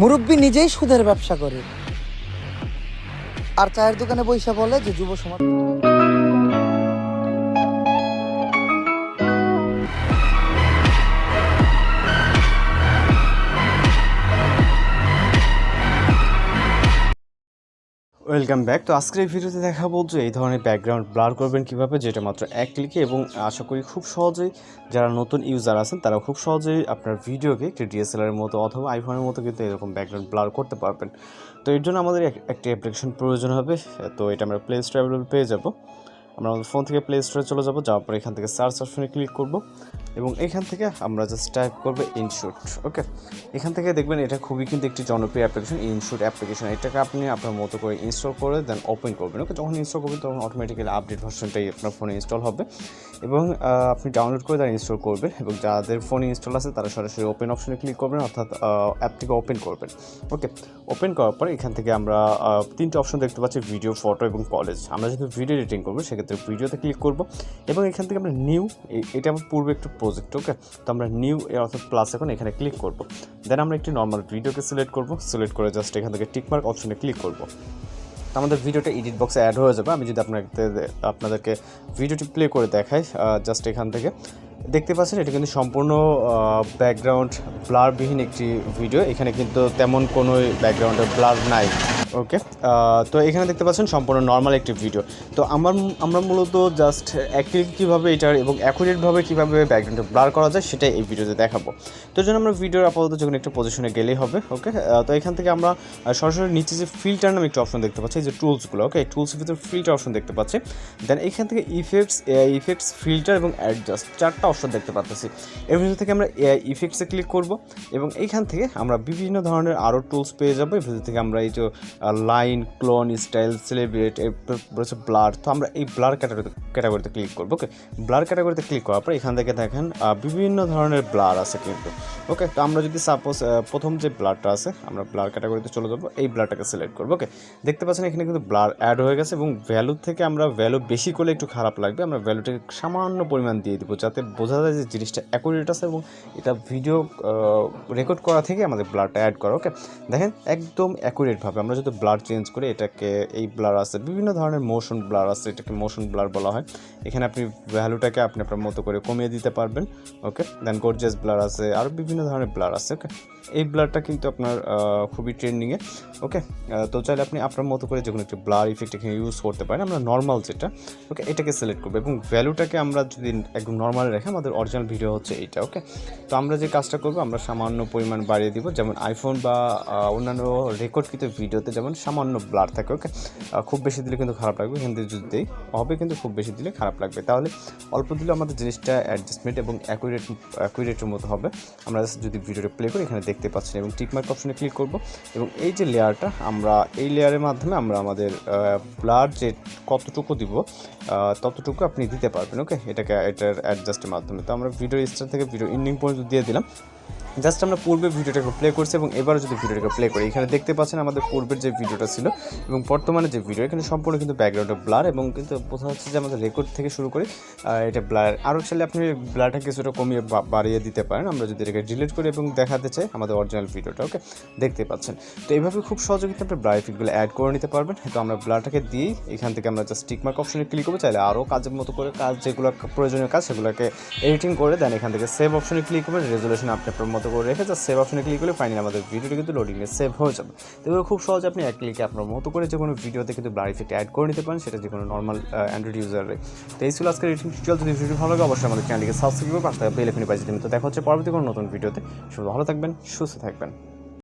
মুরব্বী নিজেই সুদের ব্যবসা করে। আর চায়ের দোকানে বৈশা বলে যে যুব সমাজ ওয়েলকাম ব্যাক। তো আজকের এই ভিডিওতে দেখাবো যে এই ধরনের ব্যাকগ্রাউন্ড ব্লার করবেন কীভাবে, যেটা মাত্র এক ক্লিকে এবং আশা করি খুব সহজেই যারা নতুন ইউজার আছেন তারা খুব সহজেই আপনার ভিডিওকে একটি ডিএসএলআর মতো অথবা আইফোনের মতো কিন্তু এরকম ব্যাকগ্রাউন্ড ব্লার করতে পারবেন। তো এর জন্য আমাদের একটি অ্যাপ্লিকেশন প্রয়োজন হবে, তো এটা আমরা প্লে স্টোর অ্যাভেলেবল পেয়ে যাব। আমরা আমাদের ফোন থেকে প্লে স্টোরে চলে যাব, যাওয়ার পর এখান থেকে সার্চ অপশনে ক্লিক করব। এবং এখান থেকে আমরা জাস্ট টাইপ করব ইনশুট ওকে এখান থেকে দেখবেন এটা খুবই কিন্তু একটি জনপ্রিয় অ্যাপ্লিকেশন ইনশুট অ্যাপ্লিকেশন এটাকে আপনি আপনার মতো করে ইনস্টল করে দেন ওপেন করবেন ওকে যখন ইনস্টল করবেন তখন অটোমেটিক্যালি আপডেট ভার্সনটাই আপনার ফোনে ইনস্টল হবে। এবং আপনি ডাউনলোড করে তারা ইনস্টল করবেন এবং যাদের ফোনে ইনস্টল আছে তারা সরাসরি ওপেন অপশনে ক্লিক করবেন, অর্থাৎ অ্যাপটিকে ওপেন করবেন ওকে ওপেন করার পর এখান থেকে আমরা তিনটে অপশন দেখতে পাচ্ছি ভিডিও ফটো এবং কলেজ আমরা যেহেতু ভিডিও এডিটিং করব, সেক্ষেত্রে ভিডিওতে ক্লিক করব এবং এখান থেকে আমরা নিউ এটা আমার পূর্বে একটু প্রজেক্ট ওকে তো আমরা নিউ অর্থাৎ প্লাস এখন এখানে ক্লিক করব। দেন আমরা একটি নর্মাল ভিডিওকে সিলেক্ট করব। সিলেক্ট করে জাস্ট এখান থেকে টিকমার্ক অপশনে ক্লিক করব। আমাদের ভিডিওটা এডিট বক্সে অ্যাড হয়ে যাবে। আমি যদি আপনাদের আপনাদেরকে ভিডিওটি প্লে করে দেখাই জাস্ট এখান থেকে। দেখতে পাচ্ছেন, এটা কিন্তু সম্পূর্ণ ব্যাকগ্রাউন্ড ব্লারবিহীন একটি ভিডিও এখানে কিন্তু তেমন কোনো ব্যাকগ্রাউন্ডের ব্লার নাই। ওকে তো এখানে দেখতে পাচ্ছেন সম্পূর্ণ নর্মাল একটি ভিডিও তো আমার, আমরা মূলত জাস্ট অ্যাক্টিভ কীভাবে এটার এবং অ্যাকুরেটভাবে কীভাবে ব্যাকগ্রাউন্ডে ব্লার করা যায় সেটাই এই ভিডিওতে দেখাবো। তো জন্য আমরা ভিডিওর আপাতত যখন একটা পজিশনে গেলেই হবে ওকে তো এখান থেকে আমরা সরাসরি নিচে যে ফিল্টার নামে একটা অপশন দেখতে পাচ্ছি যে টুলসগুলো ওকে টুলসের ভিতরে ফিল্টার অপশন দেখতে পাচ্ছি। দেন এখান থেকে ইফেক্টস ইফেক্টস ফিল্টার এবং অ্যাডজাস্ট চারটা অপশন দেখতে পাচ্ছি এর ভিতর থেকে আমরা ইফেক্টসে ক্লিক করব এবং এইখান থেকে আমরা বিভিন্ন ধরনের আরও টুলস পেয়ে যাব। এর ভিতর থেকে আমরা এই যে লাইন ক্লোন স্টাইল সেলিব্রেট রয়েছে ব্লার তো আমরা এই ব্লার ক্যাটাগরিতে ক্যাটাগরিতে ক্লিক করব ওকে ব্লার ক্যাটাগরিতে ক্লিক করার পর এখান থেকে দেখেন বিভিন্ন ধরনের ব্লার আছে কিন্তু ওকে তো আমরা যদি সাপোজ প্রথম যে ব্লারটা আছে, আমরা ব্লার ক্যাটাগরিতে চলে যাব, এই ব্লারটাকে সিলেক্ট করব ওকে দেখতে পাচ্ছেন এখানে কিন্তু ব্লার অ্যাড হয়ে গেছে এবং ভ্যালু থেকে আমরা ভ্যালু বেশি করলে একটু খারাপ লাগবে, আমরা ভ্যালুটাকে সামান্য পরিমাণ দিয়ে দিব, যাতে বোঝা যায় যে জিনিসটা অ্যাকুরেট আছে এবং এটা ভিডিও রেকর্ড করা থেকে আমাদের ব্লারটা অ্যাড করা ওকে দেখেন, একদম অ্যাকুরেটভাবে আমরা যদি ব্লার চেঞ্জ করে এটাকে এই ব্লার আছে, বিভিন্ন ধরনের মোশন ব্লার আছে, এটাকে মোশন ব্লার বলা হয়। এখানে আপনি ভ্যালুটাকে আপনি আপনার মতো করে কমিয়ে দিতে পারবেন ওকে দেন গর্জিয়াস ব্লার আছে আরও বিভিন্ন ধরনের ব্লার আছে ওকে এই ব্লারটা কিন্তু আপনার খুবই ট্রেন্ডিংয়ে ওকে তো চাইলে আপনি আপনার মতো করে যে কোনো একটি ব্লার ইফেক্ট এখানে ইউজ করতে পারেন। আমরা নর্মাল যেটা ওকে এটাকে সিলেক্ট করব এবং ভ্যালুটাকে আমরা যদি একদম নর্মাল রেখে, আমাদের অরিজিনাল ভিডিও হচ্ছে এইটা ওকে তো আমরা যে কাজটা করব, আমরা সামান্য পরিমাণ বাড়িয়ে দিব। যেমন আইফোন বা অন্যান্য রেকর্ডকৃত ভিডিওতে যেমন সামান্য ব্লার থাকে ওকে খুব বেশি দিলে কিন্তু খারাপ লাগবে থেকে যদি হবে কিন্তু খুব বেশি দিলে খারাপ লাগবে। তাহলে অল্প দিলে আমাদের জিনিসটা অ্যাডজাস্টমেন্ট এবং অ্যাকুরেট অ্যাকুরেটের মতো হবে। আমরা যদি ভিডিওটা প্লে করি, এখানে দেখতে পাচ্ছেন এবং টিকমার্ক অপশনে ক্লিক করব। এবং এই যে লেয়ারটা আমরা এই লেয়ারের মাধ্যমে আমরা আমাদের ব্লার যে কতটুকু দিব ততটুকু আপনি দিতে পারবেন ওকে এটাকে, এটার অ্যাডজাস্টের মাধ্যমে। তো আমরা ভিডিও স্টার থেকে ভিডিও এন্ডিং পর্যন্ত দিয়ে দিলাম। জাস্ট আমরা পূর্বে ভিডিওটাকে প্লে করছি এবং এবারও যদি ভিডিওটাকে প্লে করি, এখানে দেখতে পাচ্ছেন আমাদের পূর্বের যে ভিডিওটা ছিল এবং বর্তমানে যে ভিডিও, এখানে সম্পূর্ণ কিন্তু ব্যাকগ্রাউন্ডে ব্লার এবং কিন্তু বোঝা যাচ্ছে যে আমাদের রেকর্ড থেকে শুরু করে এটা ব্লার আরও চাইলে আপনি ব্লারটা কিছুটা কমিয়ে বাড়িয়ে দিতে পারেন। আমরা যদি এটাকে ডিলিট করি এবং দেখাতে চাই আমাদের অরিজিনাল ভিডিওটা ওকে দেখতে পাচ্ছেন। তো এইভাবে খুব সহজে কিন্তু আপনি ব্লার ইফেক্টগুলো অ্যাড করে নিতে পারবেন। তো আমরা ব্লারটাকে দিয়েই এখান থেকে আমরা জাস্ট টিকমার্ক অপশনে ক্লিক করব। চাইলে আরও কাজের মতো করে কাজ, যেগুলো প্রয়োজনীয় কাজ, সেগুলোকে এডিটিং করে দেন এখান থেকে সেভ অপশনে ক্লিক করবেন। রেজলিউশন আপনি আপনার মতো করে রেখে যা সেভ অপশনে ক্লিক করলে ফাইনালি আমাদের ভিডিওটি কিন্তু লোডিংয়ে সেভ হয়ে যাবে। তো খুব সহজে আপনি এক ক্লিকে আপনার মতো করে যে কোনো ভিডিওতে কিন্তু ব্লার ইফেক্ট অ্যাড করে নিতে পারেন, সেটা যে কোনো নর্মাল অ্যান্ড্রয়েড ইউজারে তো এই ছিল আজকের টিউটোরিয়াল যদি ভিডিও ভালো লাগে, অবশ্যই আমাদের চ্যানেলকে সাবস্ক্রাইব করে পাশে বেল বাইরে দিন তো দেখা হচ্ছে পরবর্তী কোনো নতুন ভিডিওতে সবাই ভালো থাকবেন, সুস্থ থাকবেন।